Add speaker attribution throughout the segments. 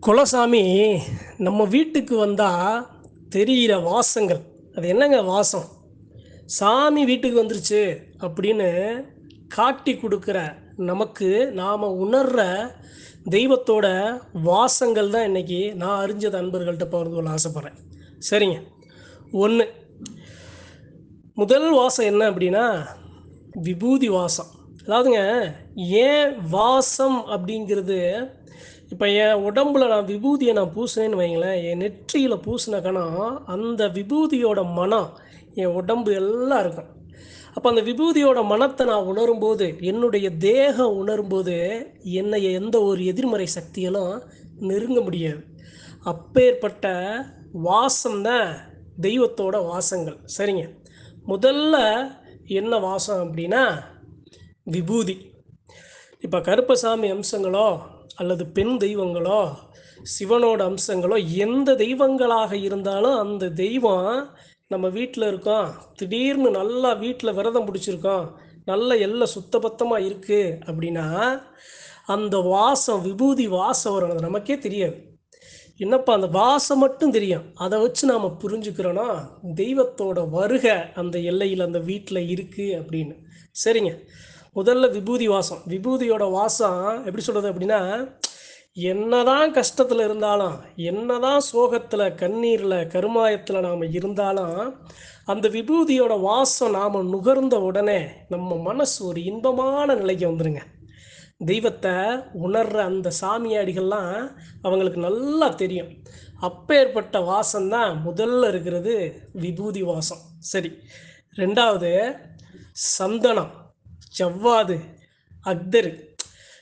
Speaker 1: குலசாமி நம்ம வீட்டுக்கு வந்தால் தெரிகிற வாசங்கள். அது என்னங்க வாசம்? சாமி வீட்டுக்கு வந்துருச்சு அப்படின்னு காட்டி கொடுக்குற நமக்கு நாம் உணர்கிற தெய்வத்தோட வாசங்கள் தான் இன்றைக்கி நான் அறிஞ்சது அன்பர்கள்ட்ட பகிர்ந்து கொள்ள ஆசைப்பட்றேன். சரிங்க. ஒன்று முதல் வாசம் என்ன அப்படின்னா விபூதி வாசம். அதாவதுங்க ஏன் வாசம் அப்படிங்கிறது இப்போ என் உடம்புல நான் விபூதியை நான் பூசினேன்னு வைங்களேன் என் நெற்றியில் பூசினக்கனா அந்த விபூதியோட மனம் என் உடம்பு எல்லாம் இருக்கும். அப்போ அந்த விபூதியோட மனத்தை நான் உணரும்போது என்னுடைய தேகம் உணரும்போது என்னை எந்த ஒரு எதிர்மறை சக்தியெல்லாம் நெருங்க முடியாது. அப்பேற்பட்ட வாசம் தான் தெய்வத்தோட வாசங்கள். சரிங்க. முதல்ல என்ன வாசம் அப்படின்னா விபூதி. இப்போ கருப்பசாமி அம்சங்களோ அல்லது பெண் தெய்வங்களோ சிவனோட அம்சங்களோ எந்த தெய்வங்களாக இருந்தாலும் அந்த தெய்வம் நம்ம வீட்டில் இருக்கோம் திடீர்னு நல்லா வீட்டில் விரதம் பிடிச்சிருக்கோம் நல்ல எல்லாம் சுத்தபத்தமாக இருக்குது அப்படின்னா அந்த வாசம் விபூதி வாசம் வரும் அது நமக்கே தெரியாது. என்னப்பா அந்த வாசம் மட்டும் தெரியும். அதை வச்சு நாம் புரிஞ்சுக்கிறோன்னா தெய்வத்தோட வருகை அந்த எல்லையில் அந்த வீட்டில் இருக்குது அப்படின்னு. சரிங்க. முதல்ல விபூதி வாசம். விபூதியோட வாசம் எப்படி சொல்கிறது அப்படின்னா என்னதான் கஷ்டத்தில் இருந்தாலும் என்னதான் சோகத்தில் கண்ணீரில் கருமாயத்தில் நாம் இருந்தாலும் அந்த விபூதியோட வாசம் நாம் நுகர்ந்த உடனே நம்ம மனசு ஒரு இன்பமான நிலைக்கு வந்துருங்க. தெய்வத்தை உணர்ற அந்த சாமியாடிகள்லாம் அவங்களுக்கு நல்லா தெரியும். அப்பேற்பட்ட வாசம் தான் முதல்ல இருக்கிறது விபூதி வாசம். சரி. ரெண்டாவது சந்தனம். ஜவ்வாது அக்தரு.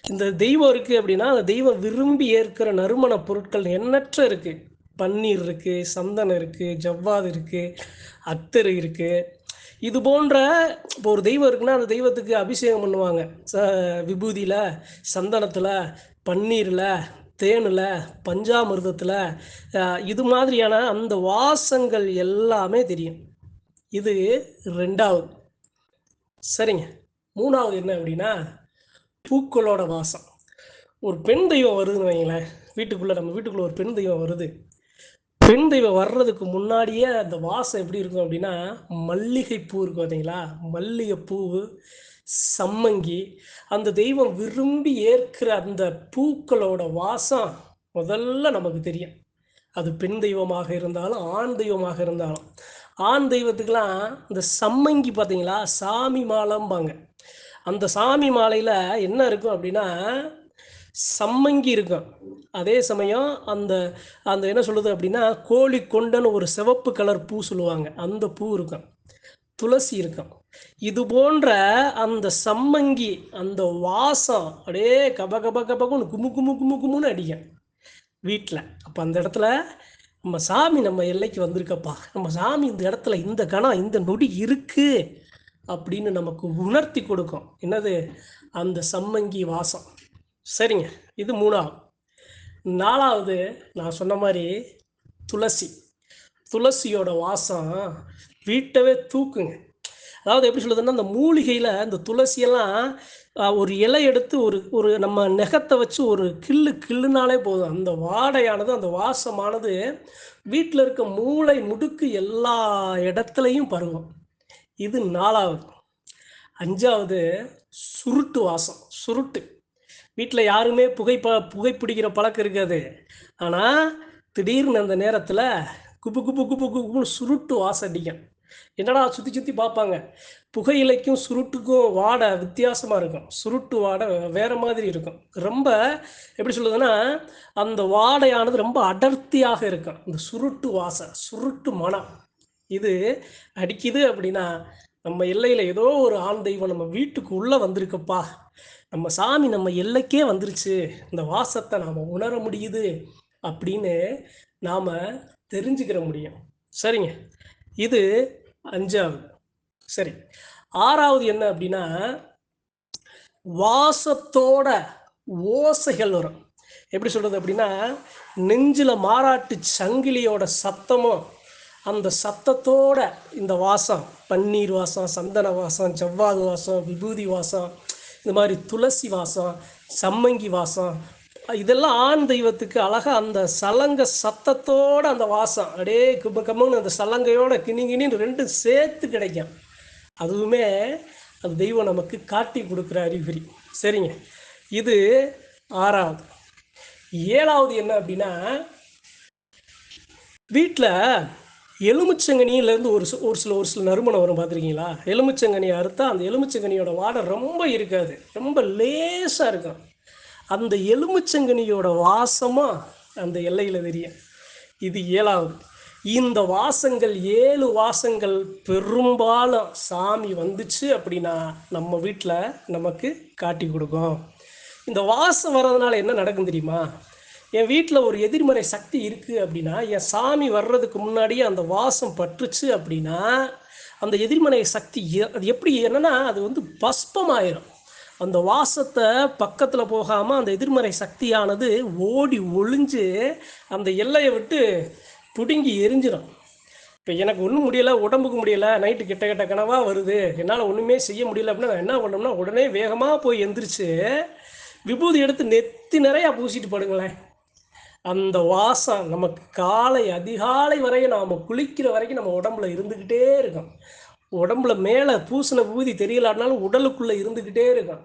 Speaker 1: இந்த தெய்வம் இருக்குது அப்படின்னா அந்த தெய்வம் விரும்பி ஏற்கிற நறுமண பொருட்கள் எண்ணற்ற இருக்குது பன்னீர் இருக்குது சந்தனம் இருக்குது ஜவ்வாது இருக்குது அத்தர் இருக்குது இது போன்ற இப்போ ஒரு தெய்வம் இருக்குன்னா அந்த தெய்வத்துக்கு அபிஷேகம் பண்ணுவாங்க. ச விபூதியில் சந்தனத்தில் பன்னீரில் தேனில் பஞ்சாமிர்தத்தில் இது மாதிரியான அந்த வாசங்கள் எல்லாமே தெரியும். இது ரெண்டாவது. சரிங்க. மூணாவது என்ன அப்படின்னா பூக்களோட வாசம். ஒரு பெண் தெய்வம் வருதுன்னு வைங்களேன் வீட்டுக்குள்ளே நம்ம வீட்டுக்குள்ளே ஒரு பெண் தெய்வம் வருது. பெண் தெய்வம் வர்றதுக்கு முன்னாடியே அந்த வாசம் எப்படி இருக்கும் அப்படின்னா மல்லிகை பூ இருக்கும் பார்த்தீங்களா மல்லிகை பூ சம்மங்கி அந்த தெய்வம் விரும்பி ஏற்கிற அந்த பூக்களோட வாசம் முதல்ல நமக்கு தெரியும். அது பெண் தெய்வமாக இருந்தாலும் ஆண் தெய்வமாக இருந்தாலும். ஆண் தெய்வத்துக்கெலாம் இந்த சம்மங்கி பார்த்தீங்களா? சாமி மாலைம்பாங்க. அந்த சாமி மாலையில் என்ன இருக்கும் அப்படின்னா சம்மங்கி இருக்கும். அதே சமயம் அந்த அந்த என்ன சொல்லுது அப்படின்னா கோழி கொண்டன்னு ஒரு சிவப்பு கலர் பூ சொல்லுவாங்க. அந்த பூ இருக்கும். துளசி இருக்கும். இது போன்ற அந்த சம்மங்கி அந்த வாசம் அப்படியே கப கப கபகுன்னு குமு குமு குமு குமுன்னு அடிக்கும் வீட்டில் அப்போ அந்த இடத்துல நம்ம சாமி நம்ம எல்லைக்கு வந்திருக்கப்பா. நம்ம சாமி இந்த இடத்துல இந்த கணம் இந்த நொடி இருக்கு அப்படின்னு நமக்கு உணர்த்தி கொடுக்கும். என்னது? அந்த சம்மங்கி வாசம். சரிங்க. இது மூணாவது நாலாவது நான் சொன்ன மாதிரி துளசி. துளசியோட வாசம் வீட்டவே தூக்குங்க. அதாவது எப்படி சொல்லுதுன்னா அந்த மூலிகையில் இந்த துளசியெல்லாம் ஒரு இலை எடுத்து ஒரு ஒரு நம்ம நெகத்தை வச்சு ஒரு கில்லு கில்லுனாலே போதும். அந்த வாடையானது அந்த வாசமானது வீட்டில் இருக்க மூளை முடுக்கு எல்லா இடத்துலையும் பருவம். இது நாலாவது. அஞ்சாவது சுருட்டு வாசம் சுருட்டு. வீட்டில் யாருமே புகைப்ப புகைப்பிடிக்கிற பழக்கம் இருக்காது. ஆனால் திடீர்னு அந்த நேரத்தில் குப்பு குப்பு குப்பு குப்புன்னு சுருட்டு வாசம் அடிக்கும். என்னடா சுற்றி சுற்றி பார்ப்பாங்க? புகையிலைக்கும் சுருட்டுக்கும் வாடை வித்தியாசமாக இருக்கும். சுருட்டு வாடை வேறு மாதிரி இருக்கும். ரொம்ப எப்படி சொல்லுதுன்னா அந்த வாடையானது ரொம்ப அடர்த்தியாக இருக்கும். இந்த சுருட்டு வாசம் சுருட்டு மனம். இது அடிக்குது அப்படின்னா நம்ம எல்லையில் ஏதோ ஒரு ஆண் தெய்வம் நம்ம வீட்டுக்கு உள்ளே வந்திருக்கப்பா. நம்ம சாமி நம்ம எல்லைக்கே வந்துருச்சு. இந்த வாசத்தை நாம் உணர முடியுது அப்படின்னு நாம் தெரிஞ்சுக்கிற முடியும். சரிங்க. இது அஞ்சாவது. சரி. ஆறாவது என்ன அப்படின்னா வாசத்தோட ஓசைகள் வரும். எப்படி சொல்கிறது அப்படின்னா நெஞ்சில் மாறாட்டு சங்கிலியோட சத்தமும் அந்த சத்தத்தோட இந்த வாசம் பன்னீர் வாசம் சந்தன வாசம் ஜவ்வாது வாசம் விபூதி வாசம் இந்த மாதிரி துளசி வாசம் சம்மங்கி வாசம் இதெல்லாம் ஆண் தெய்வத்துக்கு அழகாக அந்த சலங்க சத்தத்தோட அந்த வாசம் அப்படியே கும்ப அந்த சலங்கையோட கிணி கிணின்னு ரெண்டும் சேர்த்து கிடைக்கும். அதுவுமே அது தெய்வம் நமக்கு காட்டி கொடுக்குற அறிகுறி. சரிங்க. இது ஆறாவது. ஏழாவது என்ன அப்படின்னா வீட்டில் எலுமிச்சங்கனியிலேருந்து ஒரு ஒரு சில ஒரு சில நறுமணம் வரும் பார்த்துருக்கீங்களா? எலுமிச்சங்கனி அறுத்தா அந்த எலுமிச்சங்கனியோட வாடை ரொம்ப இருக்காது. ரொம்ப லேசாக இருக்கும். அந்த எலுமிச்சங்கனியோட வாசமாக அந்த எல்லையில் தெரியும். இது ஏழாவது. இந்த வாசங்கள் ஏழு வாசங்கள் பெரும்பாலும் சாமி வந்துச்சு அப்படின்னா நம்ம வீட்டில் நமக்கு காட்டி கொடுக்கும். இந்த வாசம் வர்றதுனால என்ன நடக்கும் தெரியுமா? என் வீட்டில் ஒரு எதிர்மறை சக்தி இருக்குது அப்படின்னா என் சாமி வர்றதுக்கு முன்னாடியே அந்த வாசம் பற்றுச்சு அப்படின்னா அந்த எதிர்மறை சக்தி அது எப்படி என்னன்னா அது வந்து பஸ்பமாயிரும். அந்த வாசத்தை பக்கத்தில் போகாமல் அந்த எதிர்மறை சக்தியானது ஓடி ஒளிஞ்சு அந்த எல்லையை விட்டு பிடுங்கி எரிஞ்சிடும் இப்போ எனக்கு ஒன்றும் முடியலை உடம்புக்கு முடியலை நைட்டு கிட்ட கிட்ட கனவாக வருது. என்னால் ஒன்றுமே செய்ய முடியல அப்படின்னா நான் என்ன பண்ணோம்னா உடனே வேகமாக போய் எந்திரிச்சு விபூதி எடுத்து நெத்தி நிறையா பூசிட்டு படுங்களேன். அந்த வாசம் நமக்கு காலை அதிகாலை வரையும் நாம் குளிக்கிற வரைக்கும் நம்ம உடம்புல இருந்துக்கிட்டே இருக்கும். உடம்புல மேலே பூசின பூதி தெரியலாட்டினாலும் உடலுக்குள்ளே இருந்துக்கிட்டே இருக்கும்.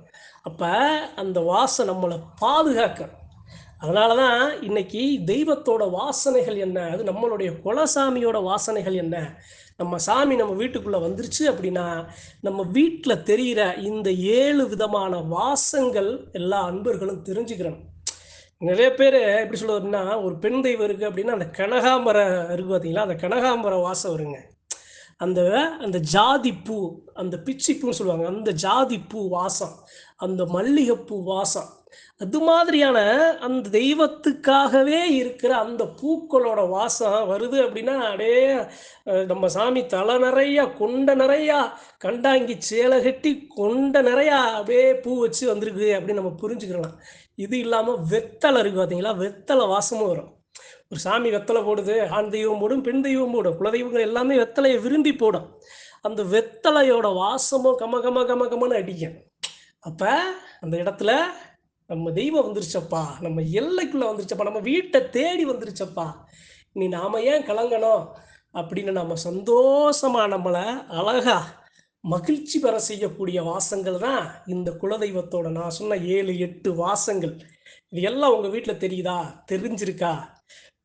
Speaker 1: அப்போ அந்த வாசம் நம்மளை பாதுகாக்கும். அதனால தான் இன்னைக்கு தெய்வத்தோட வாசனைகள் என்ன? அது நம்மளுடைய குலசாமியோட வாசனைகள் என்ன? நம்ம சாமி நம்ம வீட்டுக்குள்ளே வந்துருச்சு அப்படின்னா நம்ம வீட்டில் தெரிகிற இந்த ஏழு விதமான வாசங்கள் எல்லா அன்பர்களும் தெரிஞ்சுக்கிறணும். நிறைய பேர் எப்படி சொல்றது அப்படின்னா ஒரு பெண் தெய்வம் இருக்குது அப்படின்னா அந்த கனகாம்பரம் இருக்குது பார்த்தீங்களா அந்த கனகாம்பர வாசம் வருங்க. அந்த அந்த ஜாதி பூ அந்த பிச்சி பூன்னு சொல்லுவாங்க. அந்த ஜாதி பூ வாசம் அந்த மல்லிகைப்பூ வாசம் அது மாதிரியான அந்த தெய்வத்துக்காகவே இருக்கிற அந்த பூக்களோட வாசம் வருது அப்படின்னா அப்படியே நம்ம சாமி தலை நிறையா கொண்ட நிறையா கண்டாங்கி சேலை கட்டி கொண்ட நிறையா அப்படியே பூ வச்சு வந்திருக்கு அப்படின்னு நம்ம புரிஞ்சுக்கலாம் இது இல்லாமல் வெத்தலை இருக்குது பார்த்தீங்களா வெத்தலை வாசமும் வரும். ஒரு சாமி வெத்தலை போடுது ஆண் தெய்வம் போடும் பெண் தெய்வம் போடும் குலதெய்வங்கள் எல்லாமே வெத்தலையை விரும்பி போடும். அந்த வெத்தலையோட வாசமும் கம கம கம கமன்னு அடிக்கும். அப்போ அந்த இடத்துல நம்ம தெய்வம் வந்துருச்சப்பா. நம்ம எல்லைக்குள்ளே வந்துருச்சப்பா. நம்ம வீட்டை தேடி வந்துருச்சப்பா. நீ நாம ஏன் கலங்கணும்? அப்படின்னு நம்ம சந்தோஷமா நம்மளை அழகா மகிழ்ச்சி பெற செய்யக்கூடிய வாசங்கள் தான் இந்த குலதெய்வத்தோட நான் சொன்ன ஏழு எட்டு வாசங்கள். இது எல்லாம் உங்கள் வீட்டில் தெரியுதா? தெரிஞ்சிருக்கா?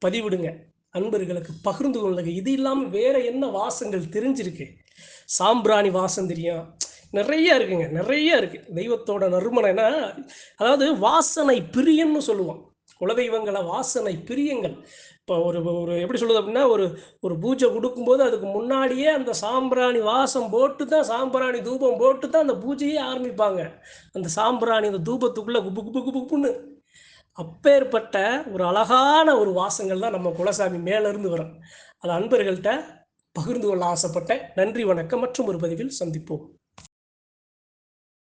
Speaker 1: பதிவிடுங்க. அன்பர்களுக்கு பகிர்ந்து கொள்ளுங்க. இது இல்லாமல் வேற என்ன வாசங்கள் தெரிஞ்சிருக்கு? சாம்பிராணி வாசம் தெரியும். நிறைய இருக்குங்க நிறைய இருக்கு. தெய்வத்தோட நறுமணம்னா அதாவது வாசனை பிரியம்னு சொல்லுவோம். குலதெய்வங்களை வாசனை பிரியங்கள். இப்போ ஒரு ஒரு எப்படி சொல்லுது அப்படின்னா ஒரு ஒரு பூஜை கொடுக்கும்போது அதுக்கு முன்னாடியே அந்த சாம்பிராணி வாசம் போட்டு தான் சாம்பிராணி தூபம் போட்டு தான் அந்த பூஜையே ஆரம்பிப்பாங்க. அந்த சாம்பிராணி அந்த தூபத்துக்குள்ளே குபு குபு குபு குப்புன்னு. அப்பேற்பட்ட ஒரு அழகான ஒரு வாசங்கள் தான் நம்ம குலசாமி மேலேருந்து வரும். அது அன்பர்கள்ட்ட பகிர்ந்து கொள்ள ஆசைப்பட்டேன். நன்றி வணக்கம். மற்றும் ஒரு பதிவில் சந்திப்போம்.